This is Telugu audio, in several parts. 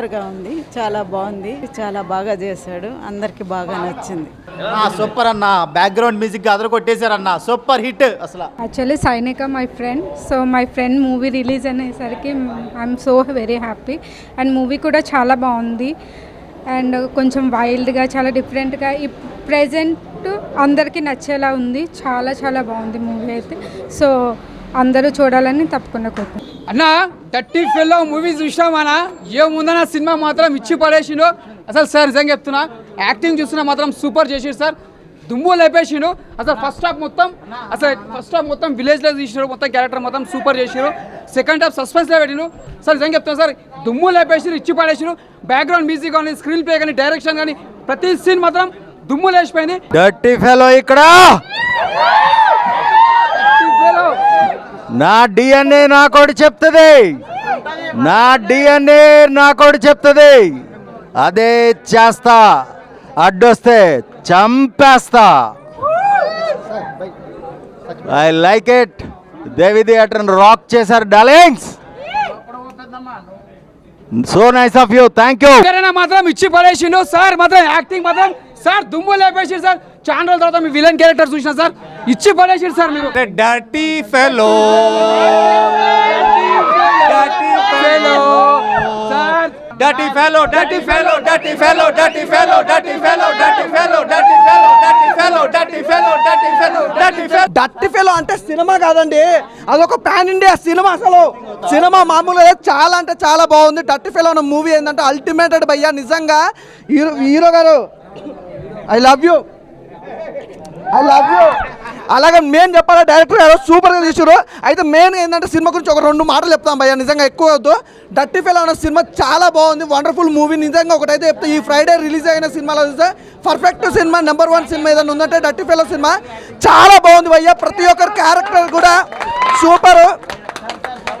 సూపర్గా ఉంది చాలా బాగుంది చాలా బాగా చేశాడు అందరికి బాగా నచ్చింది. ఆ, సూపర్ అన్న బ్యాక్గ్రౌండ్ మ్యూజిక్ అదర కొట్టేశారన్న సూపర్ హిట్ అసలు. యాక్చువల్లీ సైనిక my friend so my friend movie release అనేసరికి I'm so very happy and movie కూడా చాలా బాగుంది. అండ్ కొంచెం వైల్డ్గా చాలా డిఫరెంట్గా ఈ ప్రజెంట్ అందరికీ నచ్చేలా ఉంది. చాలా చాలా బాగుంది మూవీ అయితే. సో అందరూ చూడాలని తప్పకుండా కోరుకుంటున్నాను అన్న థర్టీ ఫిల్లో మూవీ చూసినామన్నా ఏముందన్న సినిమా మాత్రం ఇచ్చి పడేసిండు. అసలు సార్ నిజంగా చెప్తున్నా యాక్టింగ్ చూస్తున్నా మాత్రం సూపర్ చేసిండు సార్. దుమ్ము లేపేసిండు. అసలు ఫస్ట్ హాఫ్ మొత్తం అసలు ఫస్ట్ హాఫ్ మొత్తం విలేజ్లో తీసినారు. మొత్తం క్యారెక్టర్ మొత్తం సూపర్ చేసిరు సెకండ్ హాఫ్ సస్పెన్స్లో పెట్టిను సార్ నిజంగా చెప్తున్నా సార్ దుమ్ము లేపేసిరు ఇచ్చి పడేసిరు బ్యాక్గ్రౌండ్ మ్యూజిక్ కానీ స్క్రీన్ ప్లే కానీ డైరెక్షన్ కానీ ప్రతి సీన్ మాత్రం దుమ్ము లేచిపోయింది. డర్టీ ఫెలో ఇక్కడ. 30 ఫెలో నా డిఎన్ఏ నాకోటి చెప్తుంది. నా డిఎన్ఏ నాకోటి చెప్తుంది. అదే చేస్తా. అడ్డొస్తే చంపేస్తా. ఐ లైక్ ఇట్ దేవి థియేటర్ని రాక్ చేశారు darlings so nice of you thank you మాత్రం ఇచ్చి పడేసిండు సార్ మాత్రం యాక్టింగ్ మాత్రం సార్ దుమ్ము లేపేసి సార్ చాలా రోజుల తర్వాత మీ విలన్ క్యారెక్టర్ చూసిన సార్ ఇచ్చి పడేసిండు సార్ మీరు dirty fellow sir dirty fellow dirty fellow dirty fellow dirty fellow dirty fellow dirty fellow dirty fellow dirty fellow dirty fellow dirty fellow dirty fellow డట్టి fellow అంటే సినిమా కాదండి అదొక పాన్ ఇండియా సినిమా అసలు సినిమా మామూలుగా చాలా అంటే చాలా బాగుంది డట్టి ఫెలో అన్న మూవీ ఏంటంటే అల్టిమేటెడ్ భయ్యా నిజంగా హీరో హీరో గారు I love you I love you అలాగే మెయిన్ చెప్పాలా డైరెక్టర్ గారు సూపర్గా తీసారు అయితే మెయిన్ ఏంటంటే సినిమా గురించి ఒక రెండు మాటలు చెప్తాం భయ్య నిజంగా ఎక్కువ వద్దు. డట్టి ఫెల్ అన్న సినిమా చాలా బాగుంది వండర్ఫుల్ మూవీ నిజంగా ఒకటైతే చెప్తే ఈ ఫ్రైడే రిలీజ్ అయిన సినిమాలో చూస్తే perfect cinema number one cinema ఏదైనా ఉందంటే డట్టి ఫెల్ సినిమా. చాలా బాగుంది భయ్యా ప్రతి ఒక్కరి క్యారెక్టర్ కూడా సూపర్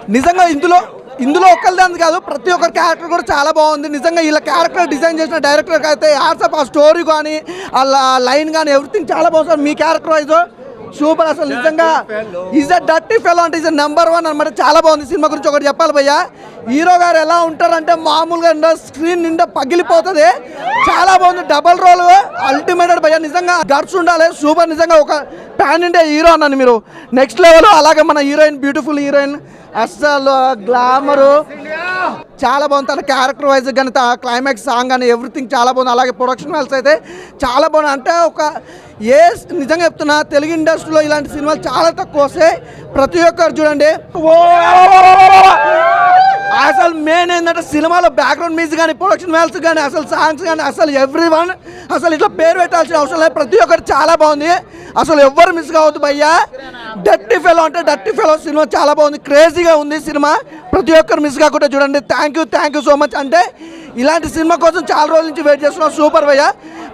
నిజంగా ఇందులో ఇందులో ఒక్కరిదాన్ని కాదు ప్రతి ఒక్కరి క్యారెక్టర్ కూడా చాలా బాగుంది. నిజంగా వీళ్ళ క్యారెక్టర్ డిజైన్ చేసిన డైరెక్టర్కి అయితే ఆర్సప్ ఆ స్టోరీ కానీ ఆ లైన్ కానీ ఎవ్రీథింగ్ చాలా బాగుంది. మీ క్యారెక్టర్ వైజ్ సూపర్ అసలు నిజంగా. ఈజ్ అ డర్టీ ఫెలో అంటే ఈజ్ నెంబర్ వన్ అనమాట చాలా బాగుంది సినిమా గురించి ఒకటి చెప్పాలి భయ్యా. హీరో గారు ఎలా ఉంటారంటే మామూలుగా నిండా స్క్రీన్ నిండా పగిలిపోతుంది. చాలా బాగుంది. డబల్ రోల్ అల్టిమేటెడ్ భయ్యా. నిజంగా గర్స్ ఉండాలి. సూపర్ నిజంగా ఒక ప్యాన్ ఇండియా హీరో అన్నాను మీరు. నెక్స్ట్ లెవెల్ అలాగే మన హీరోయిన్ బ్యూటిఫుల్ హీరోయిన్ అస్సలు గ్లామరు చాలా బాగుంది. తన క్యారెక్టర్ వైజ్ కానీ క్లైమాక్స్ సాంగ్ కానీ ఎవ్రీథింగ్ చాలా బాగుంది. అలాగే ప్రొడక్షన్ వైజ్ అయితే చాలా బాగుంది అంటే ఒక ఏ నిజంగా చెప్తున్నా తెలుగు ఇండస్ట్రీలో ఇలాంటి సినిమాలు చాలా తక్కువ వస్తాయి. ప్రతి ఒక్కరు చూడండి. అసలు మెయిన్ ఏంటంటే సినిమాలో బ్యాక్గ్రౌండ్ మ్యూజిక్ కానీ ప్రొడక్షన్ వాల్స్ కానీ అసలు సాంగ్స్ కానీ అసలు ఎవ్రీ వన్ అసలు ఇట్లా పేరు పెట్టాల్సిన అవసరం లేదు. ప్రతి ఒక్కరు చాలా బాగుంది. అసలు ఎవ్వరు మిస్ కావద్దు భయ్యా. డర్టీ ఫెలో అంటే డర్టీ ఫెలో సినిమా చాలా బాగుంది. క్రేజీగా ఉంది సినిమా. ప్రతి ఒక్కరు మిస్ కాకుండా చూడండి. Thank you thank you so much అంటే ఇలాంటి సినిమా కోసం చాలా రోజుల నుంచి వెయిట్ చేస్తున్నాం. సూపర్ భయ్యా.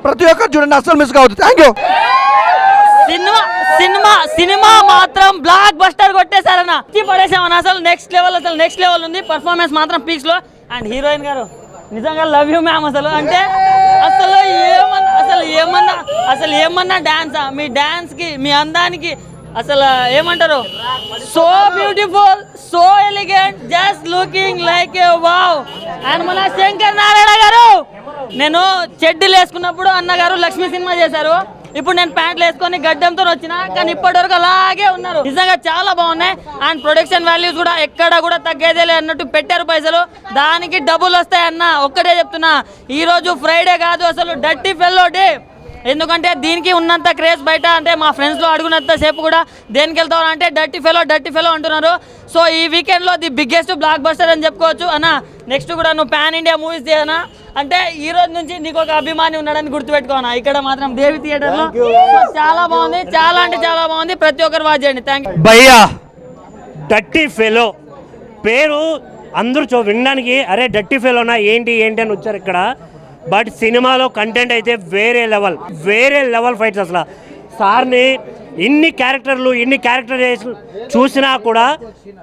ప్రతి ఒక్కరు చూడండి అసలు మిస్ కావద్దు. Thank you cinema cinema cinema మాత్రం బ్లాక్ బస్టర్ కొట్టేశారన్న పడేసామన్న. అసలు నెక్స్ట్ లెవెల్ అసలు నెక్స్ట్ లెవెల్ ఉంది. పర్ఫార్మెన్స్ మాత్రం పీక్స్లో. అండ్ హీరోయిన్ గారు నిజంగా లవ్ యూ మ్యామ్ అసలు. అంటే అసలు ఏమన్నా అసలు ఏమన్నా అసలు ఏమన్నా డాన్సా మీ డాన్స్కి మీ అందానికి అసలు ఏమంటారు? So beautiful so elegant just looking like a wow and మన శంకర్ నారాయణ గారు నేను చెడ్డీలు వేసుకున్నప్పుడు అన్నగారు లక్ష్మి సినిమా చేశారు. ఇప్పుడు నేను ప్యాంట్లు వేసుకొని గడ్డంతో వచ్చిన కానీ ఇప్పటివరకు అలాగే ఉన్నారు. నిజంగా చాలా బాగున్నాయి. అండ్ ప్రొడక్షన్ వాల్యూస్ కూడా ఎక్కడ కూడా తగ్గేదే అన్నట్టు పెట్టారు పైసలు. దానికి డబ్బులు వస్తాయి అన్న ఒక్కటే చెప్తున్నా. ఈరోజు ఫ్రైడే కాదు అసలు డట్టి ఫెల్లోటి ఎందుకంటే దీనికి ఉన్నంత క్రేజ్ బయట అంటే మా ఫ్రెండ్స్లో అడుగునంత సేపు కూడా దేనికి వెళ్తావు అంటే డర్టీ ఫెలో డర్టీ ఫెలో అంటున్నారు. సో ఈ వీకెండ్లో ది బిగ్గెస్ట్ బ్లాక్ బస్టర్ అని చెప్పుకోవచ్చు. అన్న నెక్స్ట్ కూడా నువ్వు పాన్ ఇండియా మూవీస్ చేయనా అంటే ఈ రోజు నుంచి నీకు ఒక అభిమాని ఉన్నాడని గుర్తుపెట్టుకోనా ఇక్కడ మాత్రం దేవి థియేటర్లో. సో చాలా బాగుంది. చాలా అంటే చాలా బాగుంది. ప్రతి ఒక్కరు వాచ్ చేయండి. థ్యాంక్ యూ భయ్యా డట్టి ఫెలో పేరు అందరూ చూ వినడానికి అరే డట్టి ఫెలోనా? ఏంటి ఏంటి అని వచ్చారు ఇక్కడ. బట్ సినిమాలో కంటెంట్ అయితే వేరే లెవెల్ వేరే లెవెల్ ఫైట్స్ అసలు. సార్ని ఇన్ని క్యారెక్టర్లు ఇన్ని క్యారెక్టర్ చూసినా కూడా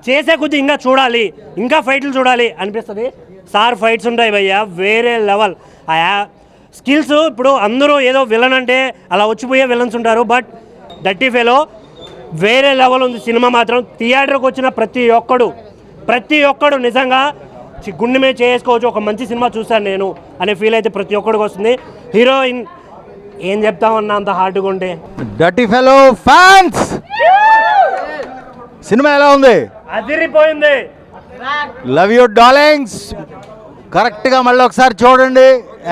చేసే కొద్ది ఇంకా చూడాలి ఇంకా ఫైట్లు చూడాలి అనిపిస్తుంది. సార్ ఫైట్స్ ఉంటాయి భయ్యా వేరే లెవెల్ ఆ స్కిల్స్ ఇప్పుడు అందరూ ఏదో విలన్ అంటే అలా వచ్చిపోయే విలన్స్ ఉంటారు బట్ డట్టి ఫేలో వేరే లెవెల్ ఉంది. సినిమా మాత్రం థియేటర్కి వచ్చిన ప్రతి ఒక్కడు ప్రతి ఒక్కడు నిజంగా గుండె మీద చేసుకోవచ్చు. ఒక మంచి సినిమా చూశాను నేను అనే ఫీల్ అయితే ప్రతి ఒక్కడికి వస్తుంది. హీరోయిన్ ఏం చెప్తామన్నా అంత హార్డ్గా ఉంటే? డర్టీ ఫెలో ఫ్యాన్స్ సినిమా ఎలా ఉంది? అదిరిపోయింది. లవ్ యూ డార్లింగ్స్ కరెక్ట్గా మళ్ళీ ఒకసారి చూడండి.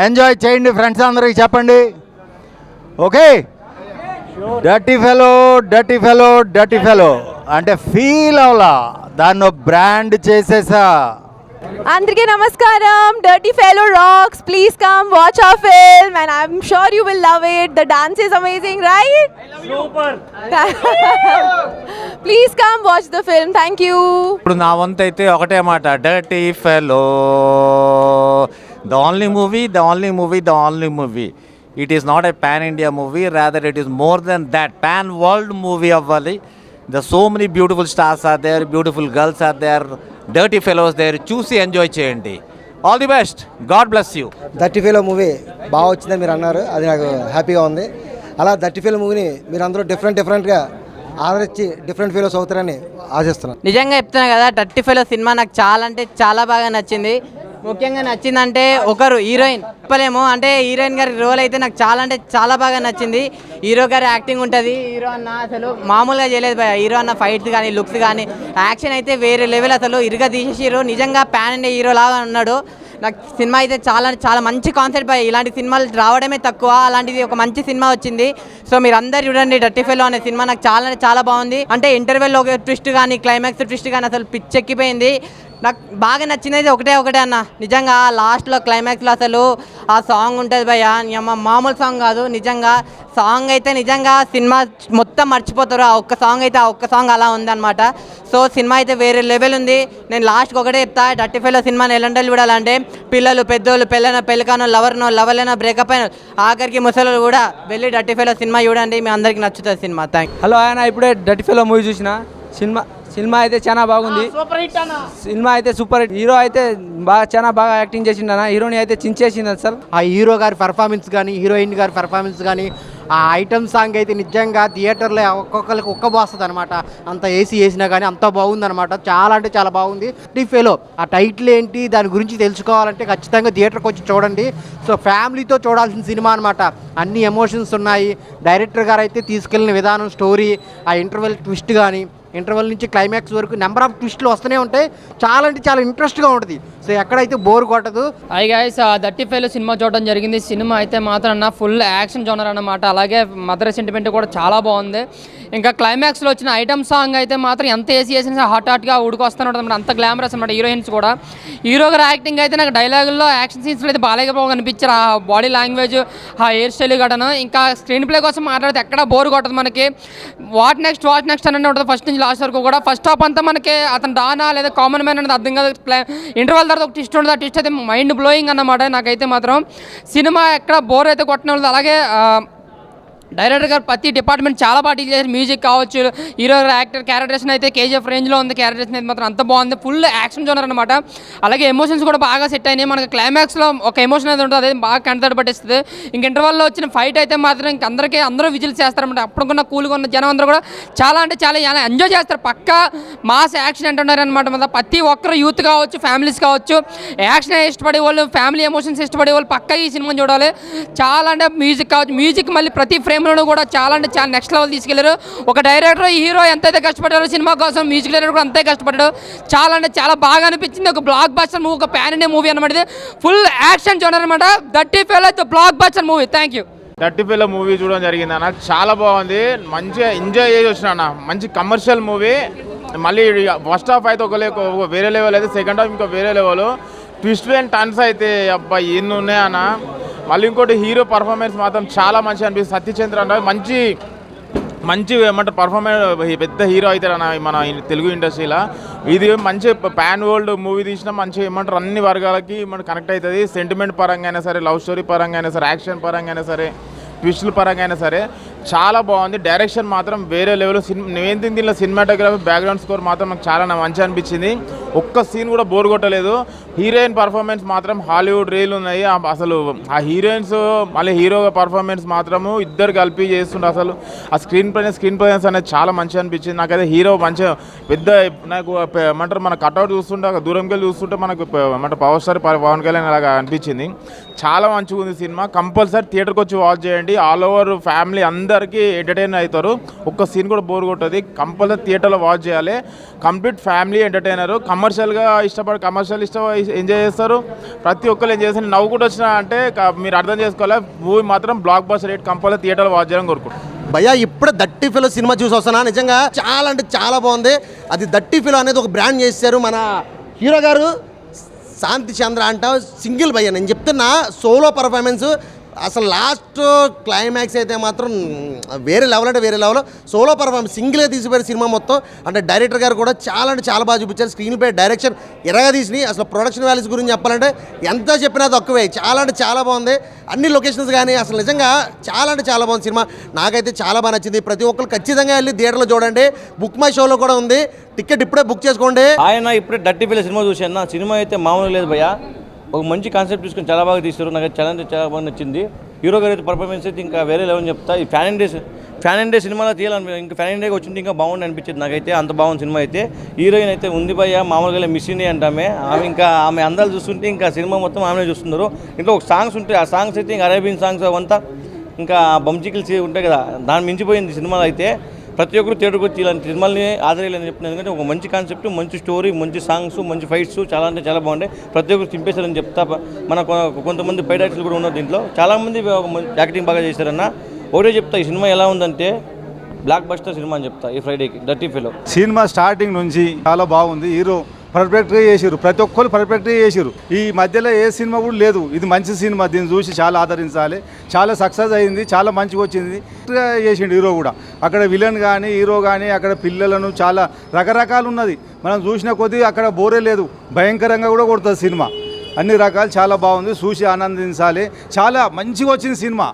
ఎంజాయ్ చేయండి ఫ్రెండ్స్ అందరికి చెప్పండి. Okay dirty fellow dirty fellow dirty fellow అంటే ఫీల్ అవలా దాన్ని బ్రాండ్ చేసేసా? అందరికీ నమస్కారం. Dirty fellow rocks please come watch a film and I'm sure you will love it the dance is amazing right super please come watch the film thank you ఇప్పుడు నా వంతు అయితే ఒకటే మాట. Dirty fellow the only movie the only movie the only movie it is not a pan India movie rather it is more than that pan world movie అవ్వాలి. The so many beautiful stars are there beautiful girls are there dirty fellows there చూసి ఎంజాయ్ చేయండి. All the best God bless you దట్టి feel movie బాగా వచ్చిందని మీరు అన్నారు. అది నాకు హ్యాపీగా ఉంది. అలా దట్టి ఫీల్ మూవీని మీరు అందరూ డిఫరెంట్ డిఫరెంట్గా ఆదరించి డిఫరెంట్ ఫీల్స్ అవుతారని ఆశిస్తున్నాను. నిజంగా చెప్తున్నా కదా థర్టీ ఫైవ్ సినిమా నాకు చాలా అంటే చాలా బాగా నచ్చింది. ముఖ్యంగా నచ్చిందంటే ఒకరు హీరోయిన్. చెప్పలేము. అంటే హీరోయిన్ గారి రోల్ అయితే నాకు చాలా అంటే చాలా బాగా నచ్చింది. హీరో గారి యాక్టింగ్ ఉంటుంది. హీరో అన్న అసలు మామూలుగా చేయలేదు భయ హీరో అన్న ఫైట్స్ కానీ లుక్స్ కానీ యాక్షన్ అయితే వేరే లెవెల్ అసలు. ఇరుగా తీసేసిరు నిజంగా ప్యాన్ ఇండియా హీరో లాగా ఉన్నాడు. నాకు సినిమా అయితే చాలా చాలా మంచి కాన్సెప్ట్ భయ ఇలాంటి సినిమాలు రావడమే తక్కువ. అలాంటిది ఒక మంచి సినిమా వచ్చింది. సో మీరు అందరు చూడండి డర్టీ ఫెలో అనే సినిమా. నాకు చాలా అంటే చాలా బాగుంది. అంటే ఇంటర్వెల్ ఒక ట్విస్ట్ కానీ క్లైమాక్స్ ట్విస్ట్ కానీ అసలు పిచ్చెక్కిపోయింది. నాకు బాగా నచ్చినది అయితే ఒకటే ఒకటే అన్న. నిజంగా లాస్ట్లో క్లైమాక్స్లో అసలు ఆ సాంగ్ ఉంటుంది భయ్య. నీ అమ్మ మామూలు సాంగ్ కాదు నిజంగా. సాంగ్ అయితే నిజంగా సినిమా మొత్తం మర్చిపోతారు. ఆ ఒక్క సాంగ్ అయితే ఆ ఒక్క సాంగ్ అలా ఉందన్నమాట. సో సినిమా అయితే వేరే లెవెల్ ఉంది. నేను లాస్ట్కి ఒకటే చెప్తా. డర్టీ ఫైవ్లో సినిమాని ఎలాంటి చూడాలంటే పిల్లలు పెద్దోళ్ళు పెళ్ళనో పెళ్ళికానో లవర్నో లవర్లేనో బ్రేకప్ అయిన ఆఖరికి ముసలు కూడా వెళ్ళి డర్టీ ఫైవ్లో సినిమా చూడండి. మీ అందరికి నచ్చుతుంది సినిమా. థ్యాంక్ హలో ఆయన ఇప్పుడే డర్టీ ఫెలో మూవీ చూసిన? సినిమా సినిమా అయితే చాలా బాగుంది. సినిమా అయితే సూపర్ హిట్. హీరో అయితే బాగా చాలా బాగా యాక్టింగ్ చేసిండు అన్న హీరోని అయితే చించేసింది అసలు ఆ హీరో గారి పెర్ఫార్మెన్స్ కానీ హీరోయిన్ గారి పెర్ఫార్మెన్స్ కానీ ఆ ఐటమ్ సాంగ్ అయితే నిజంగా థియేటర్లో ఒక్కొక్కరికి ఒక్కబోస్తుంది అనమాట అంత ఏసీ వేసినా కానీ అంత బాగుందన్నమాట చాలా అంటే చాలా బాగుంది. టీఫేలో ఆ టైటిల్ ఏంటి దాని గురించి తెలుసుకోవాలంటే ఖచ్చితంగా థియేటర్కి వచ్చి చూడండి. సో ఫ్యామిలీతో చూడాల్సిన సినిమా అనమాట అన్ని ఎమోషన్స్ ఉన్నాయి. డైరెక్టర్ గారు అయితే తీసుకెళ్ళిన విధానం స్టోరీ ఆ ఇంటర్వెల్ ట్విస్ట్ కానీ ఇంటర్వెల్ నుంచి క్లైమాక్స్ వరకు నెంబర్ ఆఫ్ ట్విస్ట్లు వస్తూనే ఉంటాయి. చాలా అంటే చాలా ఇంట్రెస్ట్గా ఉంటుంది. సో ఎక్కడైతే బోర్ కొట్టదు. Hi guys thirty five cinema చూడడం జరిగింది. సినిమా అయితే మాత్రం అన్న ఫుల్ యాక్షన్ జోనర్ అన్నమాట. అలాగే మదర్ సెంటిమెంట్ కూడా చాలా బాగుంది. ఇంకా క్లైమాక్స్లో వచ్చిన ఐటమ్ సాంగ్ అయితే మాత్రం ఎంత ఏసీ వేసినా హాట్ హాట్గా ఉడికొస్తూనే ఉంటుంది అంత గ్లామరస్ అనమాట హీరోయిన్స్ కూడా. హీరో యాక్టింగ్ అయితే నాకు డైలాగుల్లో యాక్షన్ సీన్స్లో అయితే బాగా అనిపించారు. ఆ బాడీ లాంగ్వేజ్ ఆ హెయిర్ స్టైల్ గడను. ఇంకా స్క్రీన్ ప్లే కోసం మాట్లాడితే ఎక్కడ బోర్ కొట్టదు మనకి. వాట్ నెక్స్ట్ వాట్ నెక్స్ట్ అని ఉంటుంది. ఫస్ట్ నుంచి లాస్ట్ వరకు కూడా ఫస్ట్ హాఫ్ అంతా మనకి అతను రానా లేదా కామన్ మ్యాన్ అనేది అర్థం కాదు. ఇంటర్వల్ తర్వాత ఒక ట్విస్ట్ ఉంటుంది ఆ ట్విస్ట్ అయితే మైండ్ బ్లోయింగ్ అన్నమాట. నాకైతే మాత్రం. సినిమా ఎక్కడ బోర్ అయితే కొట్టిన వాళ్ళు అలాగే డైరెక్టర్ గారు ప్రతి డిపార్ట్మెంట్ చాలా బాగా డీల్ చేశారు. మ్యూజిక్ కావచ్చు హీరో యాక్టర్ క్యారెక్టర్స్ అయితే కేజీఎఫ్ రేంజ్లో ఉంది. క్యారెక్టర్స్ అయితే మాత్రం అంత బాగుంది. ఫుల్ యాక్షన్ జోనర్ అనమాట అలాగే ఎమోషన్స్ కూడా బాగా సెట్ అయినాయి. మనకి క్లైమాక్స్లో ఒక ఎమోషన్ అయితే ఉంటుంది. అదే బాగా కంటతడి పట్టిస్తుంది. ఇంక ఇంటర్వల్లో వచ్చిన ఫైట్ అయితే మాత్రం ఇంక అందరికీ అందరూ విజిల్ చేస్తారన్నమాట అప్పుడుకున్న కూల్గా ఉన్న జనం అందరూ కూడా చాలా అంటే చాలా ఎంజాయ్ చేస్తారు. పక్కా మాస్ యాక్షన్ అంటున్నారు అనమాట మన ప్రతి ఒక్కరు యూత్ కావచ్చు ఫ్యామిలీస్ కావచ్చు యాక్షన్ ఇష్టపడే వాళ్ళు ఫ్యామిలీ ఎమోషన్స్ ఇష్టపడే వాళ్ళు పక్కా ఈ సినిమాని చూడాలి. చాలా అంటే మ్యూజిక్ కావచ్చు. మ్యూజిక్ మళ్ళీ ప్రతి ఫ్రేమ్ ఫ్రేమ్లోనూ కూడా చాలా అంటే చాలా నెక్స్ట్ లెవెల్ తీసుకెళ్ళారు. ఒక డైరెక్టర్ హీరో ఎంతైతే కష్టపడ్డారో సినిమా కోసం మ్యూజిక్ డైరెక్టర్ కూడా అంతే కష్టపడ్డాడు. చాలా అంటే చాలా బాగా అనిపించింది. ఒక బ్లాక్ బస్టర్ మూవీ ఒక ప్యాన్ ఇండియా మూవీ అనమాట ఇది. ఫుల్ యాక్షన్ జోనర్ అనమాట దట్టి ఫెయిల్ అయితే blockbuster movie thank you thirty ఫైవ్లో మూవీ చూడడం జరిగింది అన్న. చాలా బాగుంది. మంచిగా ఎంజాయ్ చేసి వచ్చిన అన్న. మంచి కమర్షియల్ మూవీ మళ్ళీ ఫస్ట్ హాఫ్ అయితే ఒక లే- ఒక వేరే లెవెల్ అయితే సెకండ్ హాఫ్ ఇంకా వేరే లెవెల్ ట్విస్ట్ అండ్ టర్న్స్ అయితే అబ్బా ఎన్ని ఉన్నాయి అన్న. మళ్ళీ ఇంకోటి హీరో పర్ఫార్మెన్స్ మాత్రం చాలా మంచిగా అనిపిస్తుంది. సత్యచంద్ర అంటే మంచి మంచి ఏమంటే పర్ఫార్మెన్స్ పెద్ద హీరో అవుతాడు అన్న మన తెలుగు ఇండస్ట్రీలో. ఇది మంచి పాన్ వరల్డ్ మూవీ తీసిన మంచి ఏమంటారు అన్ని వర్గాలకి మనకు కనెక్ట్ అవుతుంది. సెంటిమెంట్ పరంగా అయినా సరే లవ్ స్టోరీ పరంగా అయినా సరే యాక్షన్ పరంగా అయినా సరే ట్విస్టుల పరంగా అయినా సరే చాలా బాగుంది. డైరెక్షన్ మాత్రం వేరే లెవెల్ సినిమా నేను దీనిలో సినిమాటోగ్రఫీ బ్యాక్గ్రౌండ్ స్కోర్ మాత్రం నాకు చాలా మంచి అనిపించింది. ఒక్క సీన్ కూడా బోర్ కొట్టలేదు. హీరోయిన్ పర్ఫార్మెన్స్ మాత్రం హాలీవుడ్ రీల్ ఉన్నాయి. అసలు ఆ హీరోయిన్స్ మళ్ళీ హీరో పర్ఫార్మెన్స్ మాత్రము ఇద్దరు కలిపి చేస్తుండే అసలు. ఆ స్క్రీన్ ప్రెజెన్స్ స్క్రీన్ ప్రెజెన్స్ అనేది చాలా మంచిగా అనిపించింది. నాకైతే హీరో మంచిగా పెద్ద నాకు ఏమంటారు మన కట్అవుట్ చూస్తుంటే దూరంకి వెళ్ళి చూస్తుంటే మనకు ఏమంటారు పవర్ స్టార్ ప- పవన్ కళ్యాణ్ అలాగా అనిపించింది. చాలా మంచిగా ఉంది సినిమా. కంపల్సరీ థియేటర్కి వచ్చి వాచ్ చేయండి. ఆల్ ఓవర్ ఫ్యామిలీ అందరికీ ఎంటర్టైన్ అవుతారు. ఒక్క సీన్ కూడా బోర్ కొట్టదు. కంపల్సరీ థియేటర్లో వాచ్ చేయాలి. Complete family entertainer. కమర్షియల్గా ఇష్టపడి కమర్షియల్ ఇష్టం ఎంజాయ్ చేస్తారు. ప్రతి ఒక్కరు ఎంజాయ్ చేస్తారు. నవ్వుకుంటూ వచ్చినా అంటే మీరు అర్థం చేసుకోవాలి. మూవీ మాత్రం బ్లాక్ బస్టర్ రేట్ కంపల్సరీ థియేటర్లో వాచ్ చేయడం కోరుకుంటున్నాను భయ్యా ఇప్పుడే దట్టి ఫిలో సినిమా చూసి వస్తున్నా నిజంగా చాలా అంటే చాలా బాగుంది. అది దట్టి ఫిలో అనేది ఒక బ్రాండ్ చేశారు మన హీరో గారు శాంతి చంద్ర అంట సింగిల్ భయ్య. నేను చెప్తున్నా సోలో పర్ఫార్మెన్స్ అసలు లాస్ట్ క్లైమాక్స్ అయితే మాత్రం వేరే లెవెల్ అంటే వేరే లెవెల్ సోలో పర్ఫార్మెన్స్ సింగిలే తీసిపోయిన సినిమా మొత్తం. అంటే డైరెక్టర్ గారు కూడా చాలా అంటే చాలా బాగా చూపించారు. స్క్రీన్ పై డైరెక్షన్ ఎరగా తీసినాయి. అసలు ప్రొడక్షన్ వాల్యూస్ గురించి చెప్పాలంటే ఎంత చెప్పినా తక్కువే. చాలా అంటే చాలా బాగుంది. అన్ని లొకేషన్స్ కానీ అసలు నిజంగా చాలా అంటే చాలా బాగుంది సినిమా. నాకైతే చాలా బాగా నచ్చింది. ప్రతి ఒక్కరు ఖచ్చితంగా వెళ్ళి థియేటర్లో చూడండి. బుక్ మై షోలో కూడా ఉంది. టికెట్ ఇప్పుడే బుక్ చేసుకోండి. ఆయన ఇప్పుడే డట్టి ఫిల్ సినిమా చూశాను నా సినిమా అయితే మామూలు లేదు భయ్యా. ఒక మంచి కాన్సెప్ట్ తీసుకొని చాలా బాగా తీశారు. నాకు చాలా అంటే చాలా బాగా నచ్చింది. హీరో గారి అయితే పర్ఫార్మెన్స్ అయితే ఇంకా వేరే లెవెల్ చెప్తా. ఈ ఫ్యాన్ ఇండే ఫ్యాన్ ఇండే సినిమాలో తీయాలని ఇంకా ఫ్యాన్ ఇండే వచ్చింది ఇంకా బాగుంది అనిపించింది నాకైతే. అంత బాగుంది సినిమా అయితే. హీరోయిన్ అయితే ఉంది భయ్య. మామూలుగా మిషినే అంటామే. ఆమె ఇంకా ఆమె అందాలు చూస్తుంటే ఇంకా సినిమా మొత్తం ఆమెనే చూస్తున్నారు. ఇంట్లో ఒక సాంగ్స్ ఉంటాయి. ఆ సాంగ్స్ అయితే ఇంకా అరేబియన్ సాంగ్స్ అవంతా ఇంకా బంచికల్స్ ఉంటాయి కదా. దాన్ని మించిపోయింది సినిమాలో అయితే. ప్రతి ఒక్కరు థియేటర్కి వచ్చి ఇలాంటి సినిమాల్ని ఆదరేయాలని చెప్తున్నాను ఎందుకంటే ఒక మంచి కాన్సెప్ట్ మంచి స్టోరీ మంచి సాంగ్స్ మంచి ఫైట్స్ చాలా అంటే చాలా బాగుంటాయి. ప్రతి ఒక్కరు తింపేశారని చెప్తా. మన కొంతమంది బయట యాక్టర్లు కూడా ఉన్నారు దీంట్లో. చాలామంది యాక్టింగ్ బాగా చేశారన్న. ఒకటే చెప్తా ఈ సినిమా ఎలా ఉందంటే బ్లాక్ బస్టర్ సినిమా అని చెప్తా ఈ ఫ్రైడేకి డర్టీ ఫిలో సినిమా స్టార్టింగ్ నుంచి చాలా బాగుంది. హీరో పర్ఫెక్ట్గా చేసారు ప్రతి ఒక్కరు పర్ఫెక్ట్గా చేసారు ఈ మధ్యలో ఏ సినిమా కూడా లేదు. ఇది మంచి సినిమా. దీన్ని చూసి చాలా ఆదరించాలి. చాలా సక్సెస్ అయింది. చాలా మంచిగా వచ్చింది. చేసిండు హీరో కూడా. అక్కడ విలన్ కానీ హీరో కానీ అక్కడ పిల్లలను చాలా రకరకాలు ఉన్నది. మనం చూసిన కొద్దీ అక్కడ బోరే లేదు. భయంకరంగా కూడా కొడుతుంది సినిమా. అన్ని రకాలు చాలా బాగుంది. చూసి ఆనందించాలి. చాలా మంచిగా వచ్చింది సినిమా.